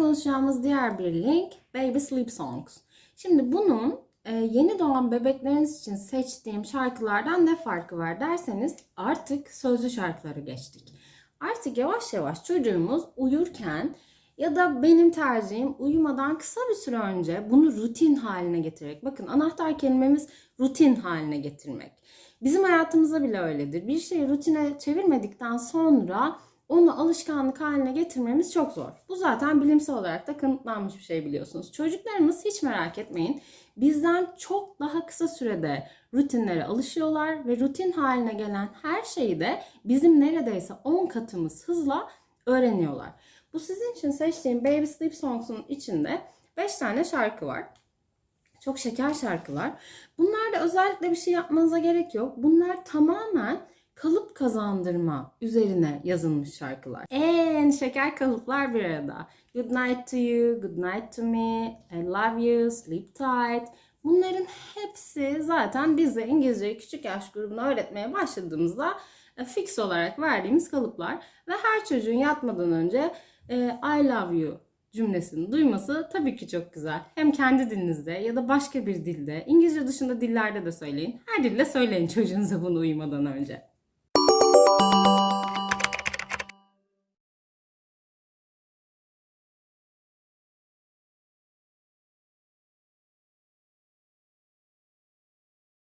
konuşacağımız diğer bir link Baby Sleep Songs. Şimdi bunun e, yeni doğan bebekleriniz için seçtiğim şarkılardan ne farkı var derseniz artık sözlü şarkıları geçtik. Artık yavaş yavaş çocuğumuz uyurken ya da benim tercihim uyumadan kısa bir süre önce bunu rutin haline getirerek. Bakın anahtar kelimemiz rutin haline getirmek. Bizim hayatımızda bile öyledir. Bir şeyi rutine çevirmedikten sonra onu alışkanlık haline getirmemiz çok zor. Bu zaten bilimsel olarak da kanıtlanmış bir şey biliyorsunuz. Çocuklarımız hiç merak etmeyin. Bizden çok daha kısa sürede rutinlere alışıyorlar ve rutin haline gelen her şeyi de bizim neredeyse 10 katımız hızla öğreniyorlar. Bu sizin için seçtiğim Baby Sleep Songs'un içinde 5 tane şarkı var. Çok şeker şarkılar. Bunlarda özellikle bir şey yapmanıza gerek yok. Bunlar tamamen kalıp kazandırma üzerine yazılmış şarkılar. En şeker kalıplar bir arada. Good night to you, good night to me, I love you, sleep tight. Bunların hepsi zaten bize İngilizceyi küçük yaş grubuna öğretmeye başladığımızda e, fix olarak verdiğimiz kalıplar. Ve her çocuğun yatmadan önce e, I love you cümlesini duyması tabii ki çok güzel. Hem kendi dilinizde ya da başka bir dilde, İngilizce dışında dillerde de söyleyin. Her dilde söyleyin çocuğunuza bunu uyumadan önce. you